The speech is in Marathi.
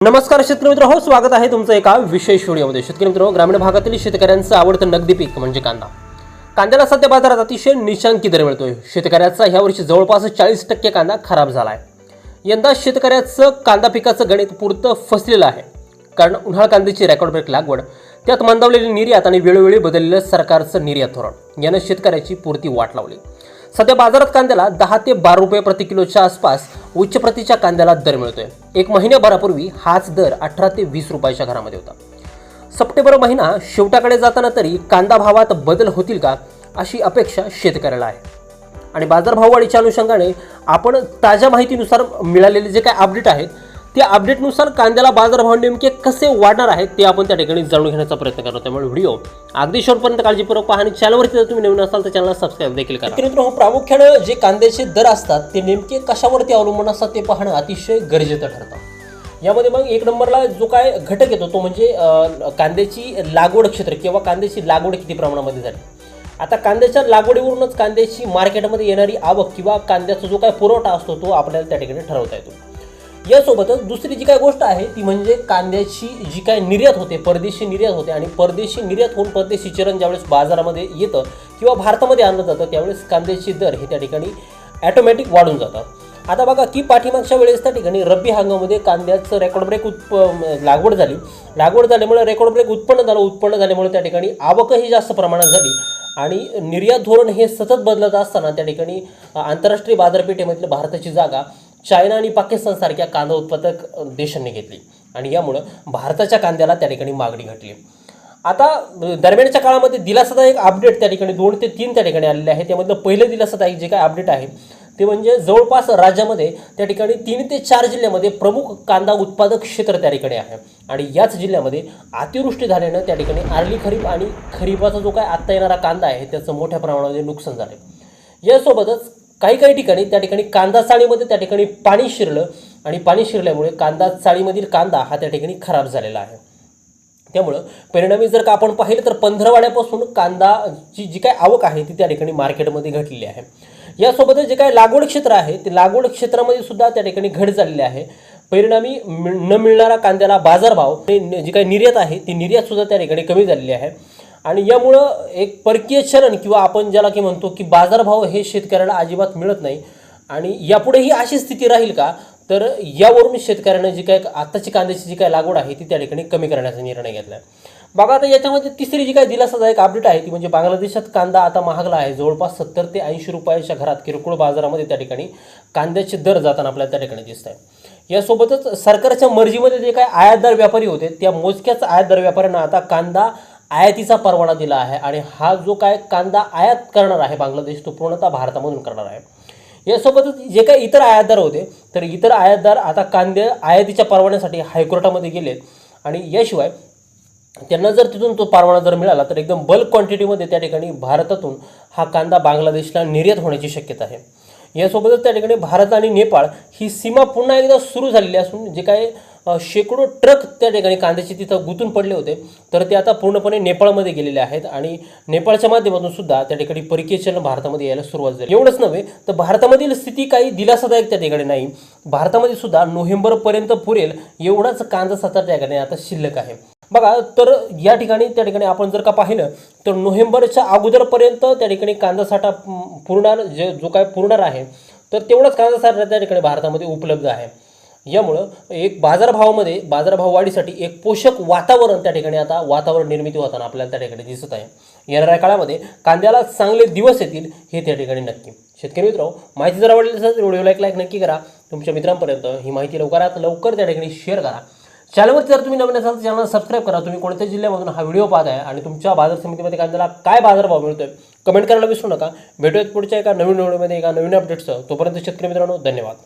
नमस्कार शेतकरी मित्र हो स्वागत आहे तुमचं एका विशेष व्हिडिओमध्ये. शेतकरी मित्र ग्रामीण भागातील शेतकऱ्यांचं आवडतं नगदी पीक म्हणजे कांदा. कांद्याला सध्या बाजारात अतिशय निशांकी दर मिळतोय. शेतकऱ्याचा ह्या वर्षी जवळपास चाळीस टक्के कांदा खराब झाला आहे यंदा शेतकऱ्याचं कांदा पिकाचं गणित पुरतं फसलेलं आहे. कारण उन्हाळ कांद्याची रेकॉर्ड ब्रेक लागवड त्यात मंदावलेली निर्यात आणि वेळोवेळी बदललेलं सरकारचं निर्यात धोरण यानं शेतकऱ्याची पुरती वाट लावली. सध्या बाजारात कांद्याला दहा ते बारा रुपये प्रति किलोच्या आसपास उच्च प्रतीच्या कांद्याला दर मिळतोय. एक महिन्याभरापूर्वी हाच दर अठरा ते वीस रुपयाच्या घरामध्ये होता. सप्टेंबर महिना शेवटाकडे जाताना तरी कांदा भावात बदल होतील का अशी अपेक्षा शेतकऱ्याला आहे. आणि बाजारभाव वाढीच्या अनुषंगाने आपण ताज्या माहितीनुसार मिळालेले जे काय अपडेट आहेत त्या अपडेटनुसार कांद्याला बाजारभाव नेमके कसे वाढणार आहेत ते आपण त्या ठिकाणी जाणून घेण्याचा प्रयत्न करतो त्यामुळे व्हिडिओ अगदी शेवटपर्यंत काळजीपूर्वक पहा आणि चॅनलवरती जर तुम्ही नवीन असाल तर चॅनलला सबस्क्राईब देखील करा. मित्रांनो प्रामुख्यानं जे कांद्याचे दर असतात ते नेमके कशावरती अवलंबून असतात ते पाहणं अतिशय गरजेचं ठरतं. यामध्ये मग एक नंबरला जो काय घटक येतो तो म्हणजे कांद्याची लागवड क्षेत्र किंवा कांद्याची लागवड किती प्रमाणामध्ये झाली. आता कांद्याच्या लागवडीवरूनच कांद्याची मार्केटमध्ये येणारी आवक किंवा कांद्याचा जो काय पुरवठा असतो तो आपल्याला त्या ठिकाणी ठरवता येतो. यासोबतच दुसरी जी काय गोष्ट आहे ती म्हणजे कांद्याची जी काय निर्यात होते परदेशी निर्यात होते आणि परदेशी निर्यात होऊन परदेशी चरण ज्यावेळेस बाजारामध्ये येतं किंवा भारतामध्ये आणलं जातं त्यावेळेस कांद्याचे दर हे त्या ठिकाणी ॲटोमॅटिक वाढून जातात. आता बघा की पाठीमागच्या वेळेस त्या ठिकाणी रब्बी हंगामामध्ये कांद्याचं रेकॉर्ड ब्रेक उत्प लागवड झाली. लागवड झाल्यामुळे रेकॉर्ड ब्रेक उत्पन्न झालं उत्पन्न झाल्यामुळे त्या ठिकाणी आवकही जास्त प्रमाणात झाली आणि निर्यात धोरण हे सतत बदलत असताना त्या ठिकाणी आंतरराष्ट्रीय बाजारपेठेमधील भारताची जागा चायना आणि पाकिस्तानसारख्या कांदा उत्पादक देशांनी घेतली. आणि यामुळं भारताच्या कांद्याला त्या ठिकाणी मागणी घटली. आता दरम्यानच्या काळामध्ये दिलासादायक अपडेट त्या ठिकाणी दोन ते तीन त्या ठिकाणी आलेले आहे त्यामधलं पहिलं दिलासादायक जे काय अपडेट आहे ते म्हणजे जवळपास राज्यामध्ये त्या ठिकाणी तीन ते चार जिल्ह्यामध्ये प्रमुख कांदा उत्पादक क्षेत्र त्या ठिकाणी आहे. आणि याच जिल्ह्यामध्ये अतिवृष्टी झाल्यानं त्या ठिकाणी आरली खरीप आणि खरीपाचा जो काय आत्ता येणारा कांदा आहे त्याचं मोठ्या प्रमाणामध्ये नुकसान झालं यासोबतच काही काही ठिकाणी त्या ठिकाणी कांदा चाळीमध्ये त्या ठिकाणी पाणी शिरलं आणि पाणी शिरल्यामुळे कांदा चाळीमधील कांदा हा त्या ठिकाणी खराब झालेला आहे. त्यामुळं परिणामी जर का आपण पाहिलं तर पंधरवाड्यापासून कांदाची जी काय आवक आहे ती त्या ठिकाणी मार्केटमध्ये घटलेली आहे. यासोबतच जे काय लागवड क्षेत्र आहे ते लागवड क्षेत्रामध्ये सुद्धा त्या ठिकाणी घट झालेली आहे. परिणामी मिळ- न मिळणारा कांद्याला बाजारभाव जी काही निर्यात आहे ती निर्यात सुद्धा त्या ठिकाणी कमी झालेली आहे. आणि यामुळं एक परकीय चलन किंवा आपण ज्याला की म्हणतो की बाजारभाव हे शेतकऱ्याला अजिबात मिळत नाही. आणि यापुढेही अशी स्थिती राहील का? तर यावरून शेतकऱ्यानं जी काय आत्ताची कांद्याची जी काय लागवड आहे ती त्या ठिकाणी कमी करण्याचा निर्णय घेतला आहे बघा आता याच्यामध्ये तिसरी जी काय दिलासादायक अपडेट आहे ती म्हणजे बांगलादेशात कांदा आता महागला आहे. जवळपास सत्तर ते ऐंशी रुपयाच्या घरात किरकोळ बाजारामध्ये त्या ठिकाणी कांद्याचे दर जाताना आपल्याला त्या ठिकाणी दिसत आहे यासोबतच सरकारच्या मर्जीमध्ये जे काय आयातदार व्यापारी होते त्या मोजक्याच आयातदार व्यापाऱ्यांना आता कांदा आयातीचा परवाना दिला आहे आणि हा जो काय कांदा आयात करणार आहे बांगलादेश तो पूर्णतः भारतामधून करणार आहे. यासोबतच जे काही इतर आयातदार होते तर इतर आयातदार आता कांदे आयातीच्या परवान्यासाठी हायकोर्टामध्ये गेलेत आणि याशिवाय त्यांना जर तिथून तो परवाना जर मिळाला तर एकदम बल्क क्वांटिटीमध्ये त्या ठिकाणी भारतातून हा कांदा बांगलादेशला निर्यात होण्याची शक्यता आहे. यासोबतच त्या ठिकाणी भारत आणि नेपाळ ही सीमा पुन्हा एकदा सुरू झालेली असून जे काय शेकडो ट्रक त्या ठिकाणी कांद्याचे तिथं गुंतून पडले होते. तर ते आता पूर्णपणे नेपाळमध्ये गेलेले आहेत आणि नेपाळच्या माध्यमातून सुद्धा त्या ठिकाणी परकीय चलन भारतामध्ये यायला सुरुवात झाली. एवढंच नव्हे तर भारतामधील स्थिती काही दिलासादायक त्या ठिकाणी नाही. भारतामध्ये सुद्धा नोव्हेंबरपर्यंत पुरेल एवढाच कांदा साठा त्या ठिकाणी आता शिल्लक आहे. बघा तर या ठिकाणी त्या ठिकाणी आपण जर का पाहिलं तर नोव्हेंबरच्या अगोदरपर्यंत त्या ठिकाणी कांदा साठा पुरणार जे जो काय पुरणार आहे तर तेवढाच कांदा साठा त्या ठिकाणी भारतामध्ये उपलब्ध आहे. यामुळं एक बाजारभावामध्ये बाजारभाव वाढीसाठी एक पोषक वातावरण त्या ठिकाणी आता वातावरण निर्मिती होताना आपल्याला त्या ठिकाणी दिसत आहे. येणाऱ्या काळामध्ये कांद्याला चांगले दिवस येतील हे त्या ठिकाणी नक्की. शेतकरी मित्र माहिती जर आवडली असेल तर व्हिडिओला एक लाईक नक्की करा. तुमच्या मित्रांपर्यंत ही माहिती लवकरात लवकर त्या ठिकाणी शेअर करा. चॅनलवरती जर तुम्ही नवीन असाल तर चॅनल सबस्क्राईब करा. तुम्ही कोणत्या जिल्ह्यामधून हा व्हिडिओ पाहत आहे आणि तुमच्या बाजार समितीमध्ये कांद्याला काय बाजारभाव मिळतोय कमेंट करायला विसरू नका. भेटूयात पुढच्या एका नवीन व्हिडिओमध्ये एका नवीन अपडेट्सचं तोपर्यंत शेतकरी मित्रांनो धन्यवाद.